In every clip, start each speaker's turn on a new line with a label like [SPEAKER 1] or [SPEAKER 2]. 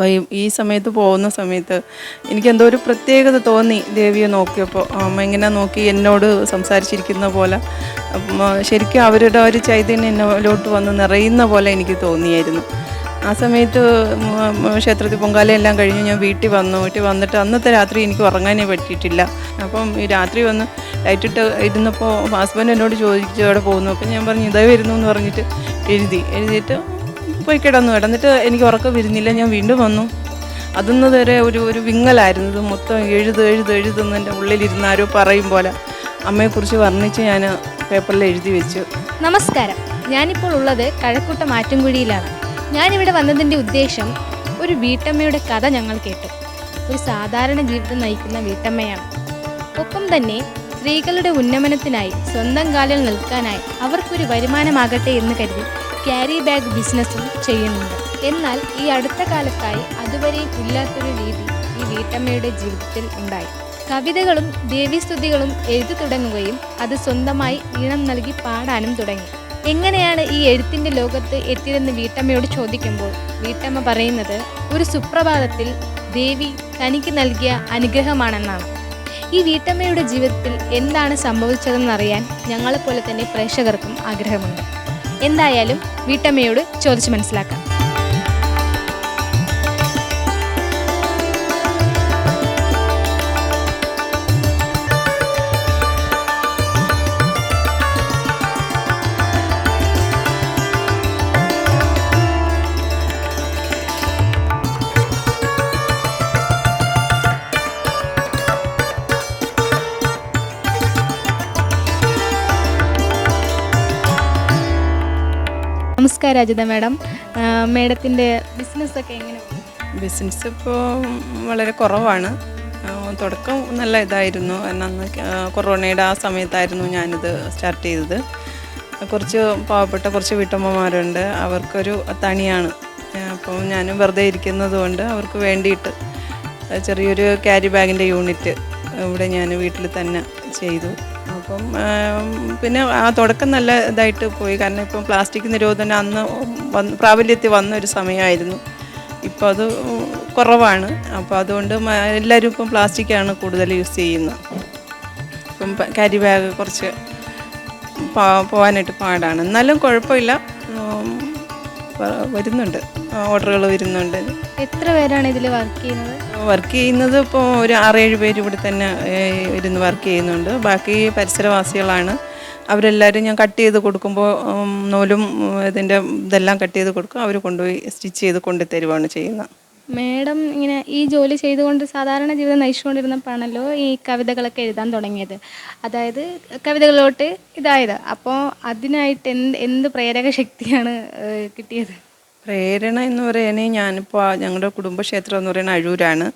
[SPEAKER 1] അപ്പോൾ ഈ സമയത്ത് പോകുന്ന സമയത്ത് എനിക്കെന്തോ ഒരു പ്രത്യേകത തോന്നി ദേവിയെ നോക്കിയപ്പോൾ അമ്മ ഇങ്ങനെ നോക്കി എന്നോട് സംസാരിച്ചിരിക്കുന്ന പോലെ. ശരിക്കും അവരുടെ ഒരു ചൈതന്യം എന്നോട്ട് വന്ന് നിറയുന്ന പോലെ എനിക്ക് തോന്നിയായിരുന്നു. ആ സമയത്ത് ക്ഷേത്രത്തിൽ പൊങ്കാലയെല്ലാം കഴിഞ്ഞ് ഞാൻ വീട്ടിൽ വന്നു. വീട്ടിൽ വന്നിട്ട് അന്നത്തെ രാത്രി എനിക്ക് ഉറങ്ങാനേ പറ്റിയിട്ടില്ല. അപ്പം ഈ രാത്രി വന്ന് ലൈറ്റിട്ട് ഇരുന്നപ്പോൾ ഹസ്ബൻഡ് എന്നോട് ചോദിച്ചു അവിടെ പോകുന്നു. അപ്പം ഞാൻ പറഞ്ഞു ഇതേ വരുന്നു എന്ന് പറഞ്ഞിട്ട് എഴുതി. എഴുതിയിട്ട് പോയി കിടന്നു. കിടന്നിട്ട് എനിക്ക് ഉറക്കം വിരുന്നില്ല. ഞാൻ വീണ്ടും വന്നു. അതിന്ന് വരെ ഒരു ഒരു വിങ്ങലായിരുന്നു. ഇത് മൊത്തം എഴുത് എഴുത് എഴുതുന്നതിന്റെ ഉള്ളിലിരുന്ന് ആരോ പറയും പോലെ. അമ്മയെക്കുറിച്ച് വർണിച്ച് ഞാൻ പേപ്പറിൽ എഴുതി വെച്ചു.
[SPEAKER 2] നമസ്കാരം. ഞാനിപ്പോൾ ഉള്ളത് കഴക്കൂട്ട മാറ്റുംകുഴിയിലാണ് ഞാനിവിടെ വന്നതിന്റെ ഉദ്ദേശം ഒരു വീട്ടമ്മയുടെ കഥ ഞങ്ങൾ കേട്ടു. ഒരു സാധാരണ ജീവിതം നയിക്കുന്ന വീട്ടമ്മയാണ്. ഒപ്പം തന്നെ സ്ത്രീകളുടെ ഉന്നമനത്തിനായി സ്വന്തം കാലിൽ നിൽക്കാനായി അവർക്കൊരു വരുമാനമാകട്ടെ എന്ന് കരുതി ക്യാരി ബാഗ് ബിസിനസ്സും ചെയ്യുന്നുണ്ട്. എന്നാൽ ഈ അടുത്ത കാലത്തായി അതുവരെയും ഇല്ലാത്തൊരു രീതി ഈ വീട്ടമ്മയുടെ ജീവിതത്തിൽ ഉണ്ടായി. കവിതകളും ദേവീസ്തുതികളും എഴുതി തുടങ്ങുകയും അത് സ്വന്തമായി ഈണം നൽകി പാടാനും തുടങ്ങി. എങ്ങനെയാണ് ഈ എഴുത്തിന്റെ ലോകത്ത് എത്തിയതെന്ന് വീട്ടമ്മയോട് ചോദിക്കുമ്പോൾ വീട്ടമ്മ പറയുന്നത് ഒരു സുപ്രഭാതത്തിൽ ദേവി തനിക്ക് നൽകിയ അനുഗ്രഹമാണെന്നാണ്. ഈ വീട്ടമ്മയുടെ ജീവിതത്തിൽ എന്താണ് സംഭവിച്ചതെന്നറിയാൻ ഞങ്ങളെപ്പോലെ തന്നെ പ്രേക്ഷകർക്കും ആഗ്രഹമുണ്ട്. എന്തായാലും വീട്ടമ്മയോട് ചോദിച്ചു മനസ്സിലാക്കാം. നമസ്കാരം അജിത മാഡം. മാഡത്തിന്റെ ബിസിനസ്സൊക്കെ എങ്ങനെ?
[SPEAKER 1] ബിസിനസ് ഇപ്പോൾ വളരെ കുറവാണ്. തുടക്കം നല്ല ഇതായിരുന്നു. എന്നാൽ കൊറോണയുടെ ആ സമയത്തായിരുന്നു ഞാനിത് സ്റ്റാർട്ട് ചെയ്തത്. കുറച്ച് പാവപ്പെട്ട കുറച്ച് വീട്ടമ്മമാരുണ്ട്. അവർക്കൊരു തണിയാണ്. അപ്പോൾ ഞാനും വെറുതെ ഇരിക്കുന്നത് കൊണ്ട് അവർക്ക് വേണ്ടിയിട്ട് ചെറിയൊരു ക്യാരി ബാഗിന്റെ യൂണിറ്റ് ഇവിടെ ഞാൻ വീട്ടിൽ തന്നെ ചെയ്തു. അപ്പം പിന്നെ ആ തുടക്കം നല്ല ഇതായിട്ട് പോയി. കാരണം ഇപ്പം പ്ലാസ്റ്റിക് നിരോധനം അന്ന് വന്ന് പ്രാബല്യത്തിൽ വന്ന ഒരു സമയമായിരുന്നു. ഇപ്പോൾ അത് കുറവാണ്. അപ്പോൾ അതുകൊണ്ട് എല്ലാവരും ഇപ്പം പ്ലാസ്റ്റിക്കാണ് കൂടുതൽ യൂസ് ചെയ്യുന്നത്. ഇപ്പം ക്യാരി ബാഗ് കുറച്ച് പോകാനായിട്ട് പാടാണ്. എന്നാലും കുഴപ്പമില്ല. വരുന്നുണ്ട്. ഓർഡറുകൾ വരുന്നുണ്ട്.
[SPEAKER 2] എത്ര പേരാണ് ഇതിൽ വർക്ക് ചെയ്യുന്നത്?
[SPEAKER 1] വർക്ക് ചെയ്യുന്നത് ഇപ്പോൾ ഒരു ആറേഴ് പേര് ഇവിടെ തന്നെ ഇരുന്ന് വർക്ക് ചെയ്യുന്നുണ്ട്. ബാക്കി പരിസരവാസികളാണ്. അവരെല്ലാവരും ഞാൻ കട്ട് ചെയ്ത് കൊടുക്കുമ്പോൾ നൂലും ഇതിന്റെ ഇതെല്ലാം കട്ട് ചെയ്ത് കൊടുക്കും. അവർ കൊണ്ടുപോയി സ്റ്റിച്ച് ചെയ്ത് കൊണ്ടു തരുവാണ് ചെയ്യുന്നത്.
[SPEAKER 2] മേഡം ഇങ്ങനെ ഈ ജോലി ചെയ്തുകൊണ്ട് സാധാരണ ജീവിതം നയിച്ചുകൊണ്ടിരുന്നപ്പോഴാണല്ലോ ഈ കവിതകളൊക്കെ എഴുതാൻ തുടങ്ങിയത്. അതായത് കവിതകളിലോട്ട് ഇതായത്. അപ്പോൾ അതിനായിട്ട് എന്ത് എന്ത് പ്രേരക ശക്തിയാണ് കിട്ടിയത്?
[SPEAKER 1] പ്രേരണ എന്ന് പറയുന്നത് ഞാനിപ്പോൾ ഞങ്ങളുടെ കുടുംബക്ഷേത്രം എന്ന് പറയുന്നത് അഴൂരാണ്.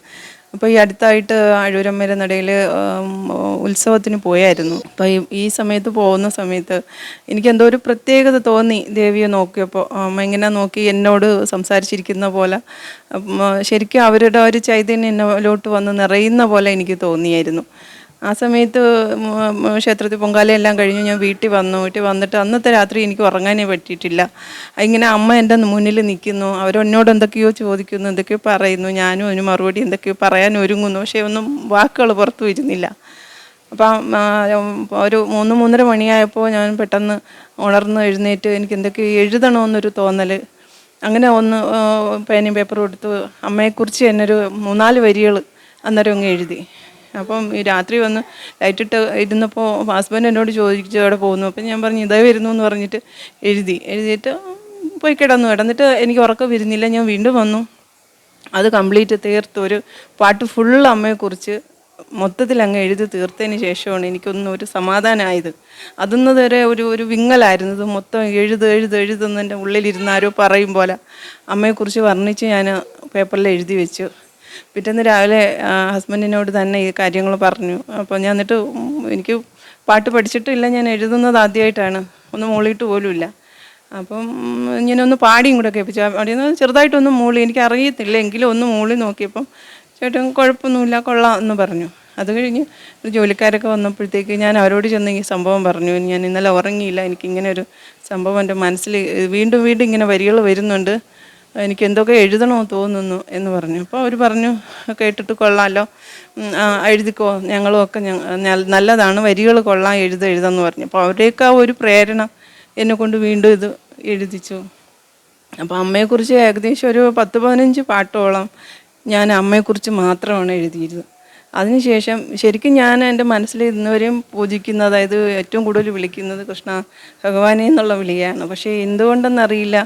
[SPEAKER 1] അപ്പോൾ ഈ അടുത്തായിട്ട് അഴൂരമ്മയുടെ നടയിൽ ഉത്സവത്തിന് പോയായിരുന്നു. അപ്പോൾ ഈ സമയത്ത് പോകുന്ന സമയത്ത് എനിക്ക് എന്തോ ഒരു പ്രത്യേകത തോന്നി ദേവിയെ നോക്കിയപ്പോൾ ഇങ്ങനെ നോക്കി എന്നോട് സംസാരിച്ചിരിക്കുന്ന പോലെ ശരിക്കും അവരുടെ ഒരു ചൈതന്യം എന്നോട്ട് വന്ന് നിറയുന്ന പോലെ എനിക്ക് തോന്നിയായിരുന്നു. ആ സമയത്ത് ക്ഷേത്രത്തിൽ പൊങ്കാലയെല്ലാം കഴിഞ്ഞ്. ഞാൻ വീട്ടിൽ വന്നു. വീട്ടിൽ വന്നിട്ട് അന്നത്തെ രാത്രി എനിക്ക് ഉറങ്ങാനേ പറ്റിയിട്ടില്ല. ഇങ്ങനെ അമ്മ എന്റെ മുന്നിൽ നിൽക്കുന്നു. അവരെന്നോട് എന്തൊക്കെയോ ചോദിക്കുന്നു എന്തൊക്കെയോ പറയുന്നു. ഞാനും അതിന് മറുപടി എന്തൊക്കെയോ പറയാൻ ഒരുങ്ങുന്നു. പക്ഷേ ഒന്നും വാക്കുകൾ പുറത്തു വരുന്നില്ല. അപ്പം ഒരു മൂന്ന് മൂന്നര മണിയായപ്പോൾ ഞാൻ പെട്ടെന്ന് ഉണർന്ന് എഴുന്നേറ്റ് എനിക്ക് എന്തൊക്കെയോ എഴുതണമെന്നൊരു തോന്നൽ. അങ്ങനെ ഒന്ന് പേനയും പേപ്പറും എടുത്ത് അമ്മയെക്കുറിച്ച് എന്നൊരു മൂന്നാൽ വരികൾ അന്നേരം അങ്ങ് എഴുതി. അപ്പം ഈ രാത്രി വന്ന് ലൈറ്റിട്ട് ഇരുന്നപ്പോൾ ഹസ്ബൻഡ് എന്നോട് ചോദിച്ചു അവിടെ പോകുന്നു. അപ്പം ഞാൻ പറഞ്ഞു ഇതേ വരുന്നു എന്ന് പറഞ്ഞിട്ട് എഴുതി. എഴുതിയിട്ട് പോയി കിടന്നു. കിടന്നിട്ട് എനിക്ക് ഉറക്കം വരുന്നില്ല. ഞാൻ വീണ്ടും വന്നു. അത് കംപ്ലീറ്റ് തീർത്ത് ഒരു പാട്ട് ഫുൾ അമ്മയെക്കുറിച്ച് മൊത്തത്തിൽ അങ്ങ് എഴുതി തീർത്തതിന് ശേഷമാണ് എനിക്കൊന്നും ഒരു സമാധാനമായത് അതൊന്ന് വരെ ഒരു ഒരു വിങ്ങലായിരുന്നു. ഇത് മൊത്തം എഴുത് എഴുത് എഴുതുന്നതിന്റെ ഉള്ളിലിരുന്ന് ആരോ പറയും പോലെ അമ്മയെക്കുറിച്ച് വർണിച്ച് ഞാൻ പേപ്പറിൽ എഴുതി വെച്ചു. പിറ്റേന്ന് രാവിലെ ഹസ്ബൻഡിനോട് തന്നെ ഈ കാര്യങ്ങൾ പറഞ്ഞു. അപ്പോൾ ഞാൻ എന്നിട്ട് എനിക്ക് പാട്ട് പഠിച്ചിട്ടില്ല ഞാൻ എഴുതുന്നത് ആദ്യമായിട്ടാണ് ഒന്ന് മൂളിയിട്ട് പോലുമില്ല. അപ്പം ഇങ്ങനെ ഒന്ന് പാടിയും കൂടെ കേൾപ്പിച്ചു. പാടിയെന്ന് ചെറുതായിട്ടൊന്ന് മൂളി എനിക്ക് അറിയത്തില്ല എങ്കിലും ഒന്ന് മൂളി നോക്കിയപ്പം ചേട്ടൻ കുഴപ്പമൊന്നുമില്ല കൊള്ളാം എന്ന് പറഞ്ഞു. അത് കഴിഞ്ഞ് ഒരു ജോലിക്കാരൊക്കെ വന്നപ്പോഴത്തേക്ക് ഞാൻ അവരോട് ചെന്ന് ഈ സംഭവം പറഞ്ഞു. ഞാൻ ഇന്നലെ ഉറങ്ങിയില്ല എനിക്കിങ്ങനെ ഒരു സംഭവം എന്റെ മനസ്സിൽ വീണ്ടും വീണ്ടും ഇങ്ങനെ വരികൾ വരുന്നുണ്ട്. എനിക്ക് എന്തൊക്കെ എഴുതണോ തോന്നുന്നു എന്ന് പറഞ്ഞു. അപ്പോൾ അവർ പറഞ്ഞു കേട്ടിട്ട് കൊള്ളാമല്ലോ എഴുതിക്കോ. ഞങ്ങളും ഒക്കെ നല്ലതാണ്. വരികൾ കൊള്ളാം എഴുത എഴുതാന്ന് പറഞ്ഞു. അപ്പോൾ അവരുടെയൊക്കെ ഒരു പ്രേരണ എന്നെ കൊണ്ട് വീണ്ടും ഇത് എഴുതിച്ചു. അപ്പോൾ അമ്മയെക്കുറിച്ച് ഏകദേശം ഒരു പത്ത് പതിനഞ്ച് പാട്ടോളം ഞാൻ അമ്മയെക്കുറിച്ച് മാത്രമാണ് എഴുതിയിരുന്നത്. അതിനുശേഷം ശരിക്കും ഞാൻ എന്റെ മനസ്സിൽ ഇന്നുവരെയും പൂജിക്കുന്ന അതായത് ഏറ്റവും കൂടുതൽ വിളിക്കുന്നത് കൃഷ്ണ ഭഗവാനെ എന്നുള്ള വിളിയാണ്. പക്ഷേ എന്തുകൊണ്ടെന്നറിയില്ല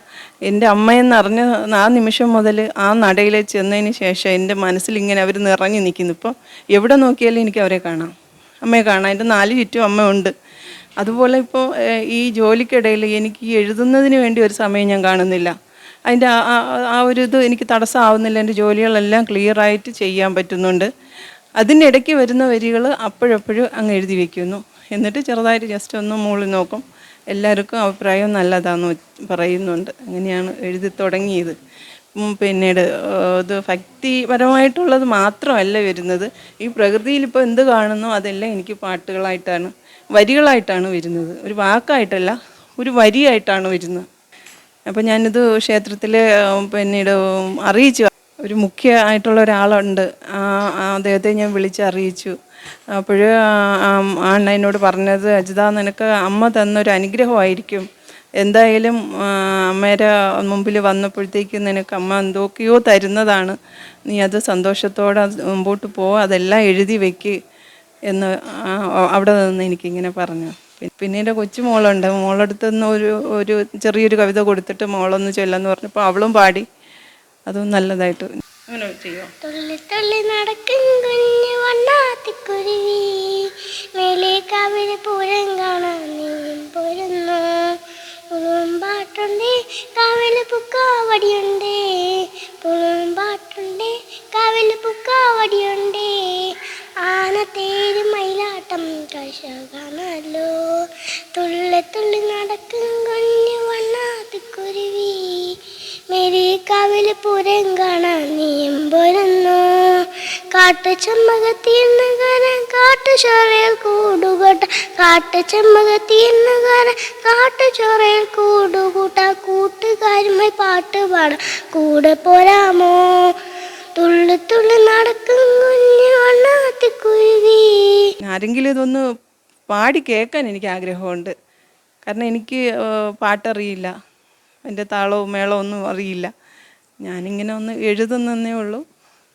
[SPEAKER 1] എന്റെ അമ്മയെന്നറിഞ്ഞ ആ നിമിഷം മുതൽ ആ നടയിൽ ചെന്നതിന് ശേഷം എന്റെ മനസ്സിൽ ഇങ്ങനെ അവർ നിറഞ്ഞു നിൽക്കുന്നു. ഇപ്പോൾ എവിടെ നോക്കിയാലും എനിക്ക് അവരെ കാണാം അമ്മയെ കാണാം. എന്റെ നാല് ചുറ്റും അമ്മയുണ്ട്. അതുപോലെ ഇപ്പോൾ ഈ ജോലിക്കിടയിൽ എനിക്ക് എഴുതുന്നതിന് വേണ്ടി ഒരു സമയം ഞാൻ കാണുന്നില്ല. അതിന്റെ ആ ഒരു ഇത് എനിക്ക് തടസ്സമാവുന്നില്ല. എന്റെ ജോലികളെല്ലാം ക്ലിയറായിട്ട് ചെയ്യാൻ പറ്റുന്നുണ്ട്. അതിന്റെ ഇടയ്ക്ക് വരുന്ന വരികൾ അപ്പോഴപ്പോഴും അങ്ങ് എഴുതി വയ്ക്കുന്നു എന്നിട്ട് ചെറുതായിട്ട് ജസ്റ്റ് ഒന്ന് മുകളിൽ നോക്കും. എല്ലാവർക്കും അഭിപ്രായം നല്ലതാന്ന് പറയുന്നുണ്ട്. അങ്ങനെയാണ് എഴുതി തുടങ്ങിയത്. പിന്നീട് ഇത് ഭക്തിപരമായിട്ടുള്ളത് മാത്രമല്ല വരുന്നത്. ഈ പ്രകൃതിയിൽ ഇപ്പോൾ എന്ത് കാണുന്നോ അതെല്ലാം എനിക്ക് പാട്ടുകളായിട്ടാണ് വരികളായിട്ടാണ് വരുന്നത്. ഒരു വാക്കായിട്ടല്ല ഒരു വരിയായിട്ടാണ് വരുന്നത്. അപ്പോൾ ഞാനിത് ക്ഷേത്രത്തിൽ പിന്നീട് അറിയിച്ചു. ഒരു മുഖ്യ ആയിട്ടുള്ള ഒരാളുണ്ട്. അദ്ദേഹത്തെ ഞാൻ വിളിച്ചറിയിച്ചു. അപ്പോൾ ആ അണ്ണ എന്നോട് പറഞ്ഞത് അജിത നിനക്ക് അമ്മ തന്നൊരു അനുഗ്രഹമായിരിക്കും. എന്തായാലും അമ്മയുടെ മുമ്പിൽ വന്നപ്പോഴത്തേക്ക് നിനക്ക് അമ്മ എന്തൊക്കെയോ തരുന്നതാണ്. നീ അത് സന്തോഷത്തോടെ മുമ്പോട്ട് പോ അതെല്ലാം എഴുതി വെക്ക്. എന്ന് അവിടെ നിന്ന് എനിക്കിങ്ങനെ പറഞ്ഞു. പിന്നെ കൊച്ചു മോളുണ്ട് മോളടുത്ത് നിന്ന് ഒരു ഒരു ചെറിയൊരു കവിത കൊടുത്തിട്ട് മോളൊന്ന് ചൊല്ലെന്ന് പറഞ്ഞപ്പോൾ അവളും പാടി. അതും നല്ലതായിട്ട്. അങ്ങനെ ചെയ്യുമോ
[SPEAKER 3] തുള്ളി തുള്ളി നടക്കും കുഞ്ഞു വണ്ണാത്തിക്കുരുവി. മേലെ കവിന് പൂരം കാണാൻ നീയും പോരുന്നു. പുക്കാവടിയുണ്ടേ. പുക്കാവടിയുണ്ടേ. ആനത്തേര് മയിലാട്ടം കശകാണല്ലോ കാണാലോ തുള്ളി തുള്ളി നടക്കും കാട്ടു ചെമ്മകത്തിന്ന് കരൻ കാട്ടു ചോറയിൽ കൂടുകൂട്ട കാട്ടു ചെമ്മകത്തിന്ന് കരൻ കാട്ടു ചോറയിൽ കൂടുകൂട്ട കൂട്ടുകാരുമായി പാട്ട് പാടാം. കൂടെ പോരാമോ? തുള്ളി തുള്ളി നടക്കും കുഞ്ഞു വണ്ണാത്തിക്കുരുവി
[SPEAKER 1] ആരെങ്കിലും ഇതൊന്ന് പാടി കേൾക്കാൻ എനിക്ക് ആഗ്രഹമുണ്ട്. കാരണം എനിക്ക് പാട്ടറിയില്ല. എന്റെ താളവും മേളവും ഒന്നും അറിയില്ല. ഞാനിങ്ങനെ ഒന്ന് എഴുതുന്നേ ഉള്ളൂ.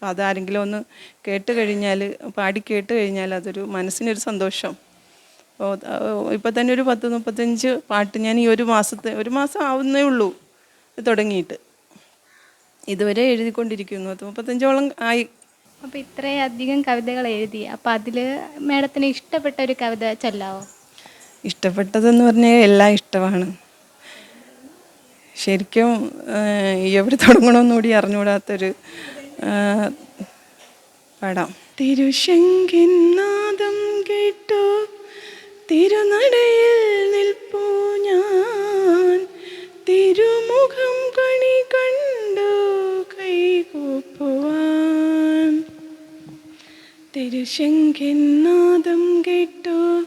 [SPEAKER 1] അപ്പോൾ അതാരെങ്കിലും ഒന്ന് കേട്ട് കഴിഞ്ഞാൽ പാടി കേട്ട് കഴിഞ്ഞാൽ അതൊരു മനസ്സിനൊരു സന്തോഷം. അപ്പോൾ ഇപ്പം തന്നെ ഒരു പത്ത് മുപ്പത്തഞ്ച് പാട്ട് ഞാൻ ഈ ഒരു മാസത്തെ ഒരു മാസം ആവുന്നേ ഉള്ളൂ തുടങ്ങിയിട്ട്. ഇതുവരെ എഴുതിക്കൊണ്ടിരിക്കുന്നു. പത്ത് മുപ്പത്തഞ്ചോളം ആയി.
[SPEAKER 2] അപ്പോൾ ഇത്രയധികം കവിതകൾ എഴുതി. അപ്പോൾ അതിൽ മേഡത്തിന് ഇഷ്ടപ്പെട്ട ഒരു കവിത ചൊല്ലാവോ?
[SPEAKER 1] ഇഷ്ടപ്പെട്ടതെന്ന് പറഞ്ഞാൽ എല്ലാം ഇഷ്ടമാണ്. ശരിക്കും ഈ എവിടെ തുടങ്ങണമെന്നുകൂടി അറിഞ്ഞുകൂടാത്തൊരു പടം. തിരുശങ്കിനാദം കേട്ടു. തിരുനടയിൽ നിൽപ്പൂ ഞാൻ. തിരുമുഖം കണി കണ്ടു കൈകൂപ്പുവാൻ. തിരുശങ്കിനാദം കേട്ടു.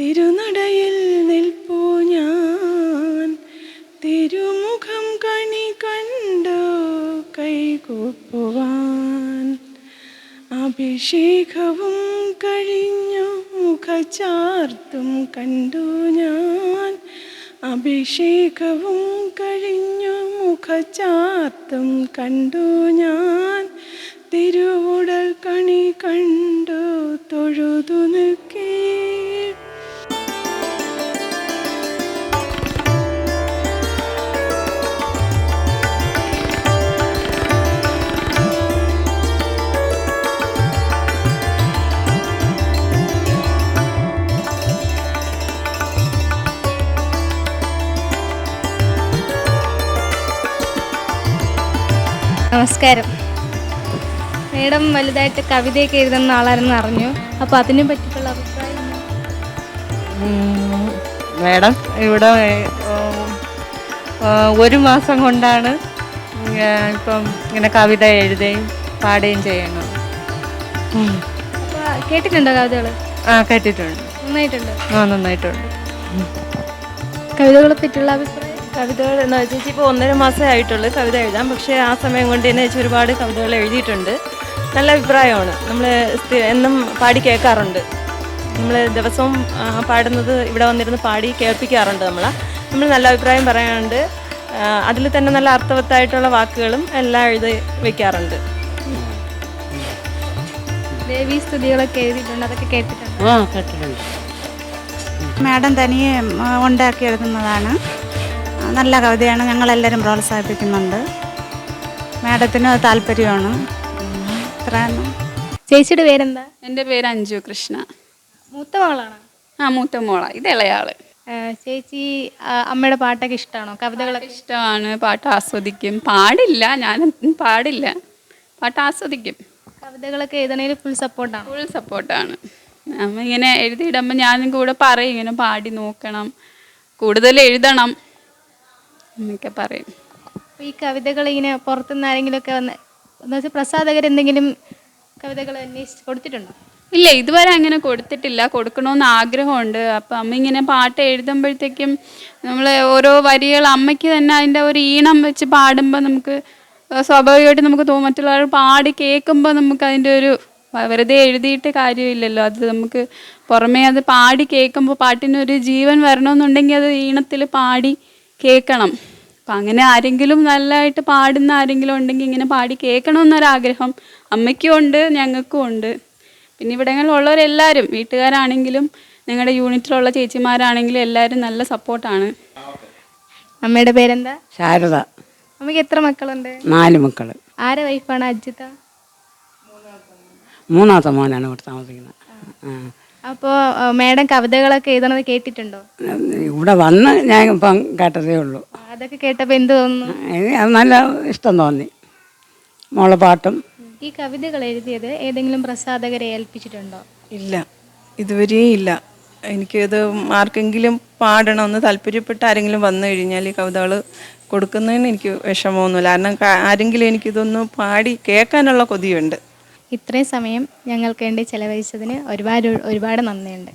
[SPEAKER 1] തിരുനടയിൽ നിൽപ്പൂ കൈകൂപ്പുവാൻ അഭിഷേകവും കഴിഞ്ഞു മുഖചാർത്തും കണ്ടു ഞാൻ. അഭിഷേകവും കഴിഞ്ഞു മുഖചാർത്തും കണ്ടു ഞാൻ. തിരുവുടൽ കണി കണ്ടു തൊഴുതു നിൽക്കേ
[SPEAKER 2] നമസ്കാരം. മേഡം വലുതായിട്ട് കവിതയൊക്കെ എഴുതുന്ന ആളാണെന്ന് അറിഞ്ഞു. അപ്പോൾ അതിനെ പറ്റിയിട്ടുള്ള അഭിപ്രായം
[SPEAKER 4] മേഡം ഇവിടെ ഒരു മാസം കൊണ്ടാണ് ഇപ്പം ഇങ്ങനെ കവിത എഴുതുകയും പാടുകയും ചെയ്യുന്നത്.
[SPEAKER 2] കേട്ടിട്ടുണ്ടോ കവിതകൾ
[SPEAKER 4] ആ കേട്ടിട്ടുണ്ട്.
[SPEAKER 2] നന്നായിട്ടുണ്ട്.
[SPEAKER 4] ആ നന്നായിട്ടുണ്ട്.
[SPEAKER 2] കവിതകളെ പറ്റിയുള്ള അഭിപ്രായം?
[SPEAKER 5] കവിതകൾ എന്ന് ചേച്ചി ഇപ്പോൾ ഒന്നര മാസമേ ആയിട്ടുള്ളൂ കവിത എഴുതാം പക്ഷേ ആ സമയം കൊണ്ട് തന്നെ ചേച്ചി ഒരുപാട് കവിതകൾ എഴുതിയിട്ടുണ്ട്. നല്ല അഭിപ്രായമാണ്. നമ്മൾ എന്നും പാടി കേൾക്കാറുണ്ട്. നമ്മൾ ദിവസവും പാടുന്നത് ഇവിടെ വന്നിരുന്ന് പാടി കേൾപ്പിക്കാറുണ്ട് നമ്മൾ നമ്മൾ നല്ല അഭിപ്രായം പറയാറുണ്ട് അതിൽ തന്നെ നല്ല അർത്ഥവത്തായിട്ടുള്ള വാക്കുകളും എല്ലാം എഴുതി വെക്കാറുണ്ട്.
[SPEAKER 2] ദേവി സ്തുതികളൊക്കെ എഴുതിയിട്ടുണ്ട്. അതൊക്കെ കേട്ടിട്ടുണ്ട്.
[SPEAKER 6] ആ കേട്ടിട്ടുണ്ട്.
[SPEAKER 7] മാഡം തനിയെ ഉണ്ടാക്കി എഴുതുന്നതാണ്. നല്ല കവിതയാണ് ഞങ്ങളെല്ലാവരും പ്രോത്സാഹിപ്പിക്കുന്നുണ്ട്. മാഡത്തിന് താല്പര്യമാണ്. ഇത്രയാണ്.
[SPEAKER 2] ചേച്ചിയുടെ പേരെന്താ?
[SPEAKER 8] എന്റെ പേര് അഞ്ജു കൃഷ്ണ.
[SPEAKER 2] മൂത്ത മകളാണ്?
[SPEAKER 8] ആ മൂത്ത മോള. ഇത് ഇളയാൾ.
[SPEAKER 2] ചേച്ചി അമ്മയുടെ പാട്ടൊക്കെ ഇഷ്ടമാണോ കവിതകളൊക്കെ?
[SPEAKER 8] ഇഷ്ടമാണ്. പാട്ട് ആസ്വദിക്കും. പാടില്ല ഞാൻ പാടില്ല. പാട്ട് ആസ്വദിക്കും.
[SPEAKER 2] കവിതകളൊക്കെ എഴുതണേൽ ഫുൾ സപ്പോർട്ടാണ്
[SPEAKER 8] ഫുൾ സപ്പോർട്ടാണ് അമ്മ ഇങ്ങനെ എഴുതിയിടുമ്പോൾ ഞാനും കൂടെ പറയും ഇങ്ങനെ പാടി നോക്കണം. കൂടുതൽ എഴുതണം. എന്നൊക്കെ പറയും.
[SPEAKER 2] ഈ കവിതകൾ ഇങ്ങനെ പുറത്തുനിന്ന് ആരെങ്കിലുമൊക്കെ വന്ന് എന്ന് വെച്ചാൽ പ്രസാധകർ എന്തെങ്കിലും കവിതകൾ അന്വേഷിച്ച് കൊടുത്തിട്ടുണ്ടോ?
[SPEAKER 8] ഇല്ല ഇതുവരെ അങ്ങനെ കൊടുത്തിട്ടില്ല. കൊടുക്കണമെന്ന് ആഗ്രഹമുണ്ട്. അപ്പം അമ്മ ഇങ്ങനെ പാട്ട് എഴുതുമ്പോഴത്തേക്കും നമ്മൾ ഓരോ വരികൾ അമ്മയ്ക്ക് തന്നെ അതിന്റെ ഒരു ഈണം വെച്ച് പാടുമ്പോൾ നമുക്ക് സ്വാഭാവികമായിട്ട് നമുക്ക് തോന്നും മറ്റുള്ളവർ പാടി കേൾക്കുമ്പോൾ നമുക്ക് അതിന്റെ ഒരു വെറുതെ എഴുതിയിട്ട് കാര്യമില്ലല്ലോ. അത് നമുക്ക് പുറമേ അത് പാടി കേൾക്കുമ്പോൾ പാട്ടിനൊരു ജീവൻ വരണമെന്നുണ്ടെങ്കിൽ അത് ഈണത്തിൽ പാടി കേൾക്കണം. അപ്പം അങ്ങനെ ആരെങ്കിലും നല്ലതായിട്ട് പാടുന്ന ആരെങ്കിലും ഉണ്ടെങ്കിൽ ഇങ്ങനെ പാടി കേൾക്കണമെന്നൊരാഗ്രഹം അമ്മയ്ക്കും ഉണ്ട് ഞങ്ങൾക്കും ഉണ്ട്. പിന്നെ ഇവിടങ്ങളിലുള്ളവരെല്ലാവരും വീട്ടുകാരാണെങ്കിലും ഞങ്ങളുടെ യൂണിറ്റിലുള്ള ചേച്ചിമാരാണെങ്കിലും എല്ലാവരും നല്ല സപ്പോർട്ടാണ്.
[SPEAKER 2] അമ്മയുടെ പേരെന്താ?
[SPEAKER 6] ശാരദ.
[SPEAKER 2] അമ്മയ്ക്ക് എത്ര മക്കളുണ്ട്?
[SPEAKER 6] നാല് മക്കൾ
[SPEAKER 2] ആരെ വൈഫാണ്? അജിത
[SPEAKER 6] മൂന്നാമത്തെ മോനാണ് ഇവിടെ താമസിക്കുന്നത്. ആ.
[SPEAKER 2] അപ്പോൾ മാഡം കവിതകളൊക്കെ എഴുതണത് കേട്ടിട്ടുണ്ടോ?
[SPEAKER 6] ഇവിടെ വന്ന് ഞാൻ ഇപ്പം കേട്ടതേ ഉള്ളൂ.
[SPEAKER 2] അതൊക്കെ കേട്ടപ്പോൾ എന്ത് തോന്നുന്നു?
[SPEAKER 6] എനിക്ക് അത് നല്ല ഇഷ്ടം തോന്നി. മോളെ പാട്ടും.
[SPEAKER 2] ഈ കവിതകൾ എഴുതിയത് ഏതെങ്കിലും പ്രസാധകരെ ഏൽപ്പിച്ചിട്ടുണ്ടോ?
[SPEAKER 1] ഇല്ല. ഇതുവരെയും ഇല്ല. എനിക്കിത് ആർക്കെങ്കിലും പാടണമെന്ന് താല്പര്യപ്പെട്ട് ആരെങ്കിലും വന്നു കഴിഞ്ഞാൽ ഈ കവിതകൾ കൊടുക്കുന്നതിന് എനിക്ക് വിഷമമൊന്നുമില്ല. കാരണം ആരെങ്കിലും എനിക്കിതൊന്ന് പാടി കേൾക്കാനുള്ള കൊതിയുണ്ട്.
[SPEAKER 2] ഇത്രയും സമയം ഞങ്ങൾക്ക് വേണ്ടി ചെലവഴിച്ചതിന് ഒരുപാട് ഒരുപാട് നന്ദിയുണ്ട്.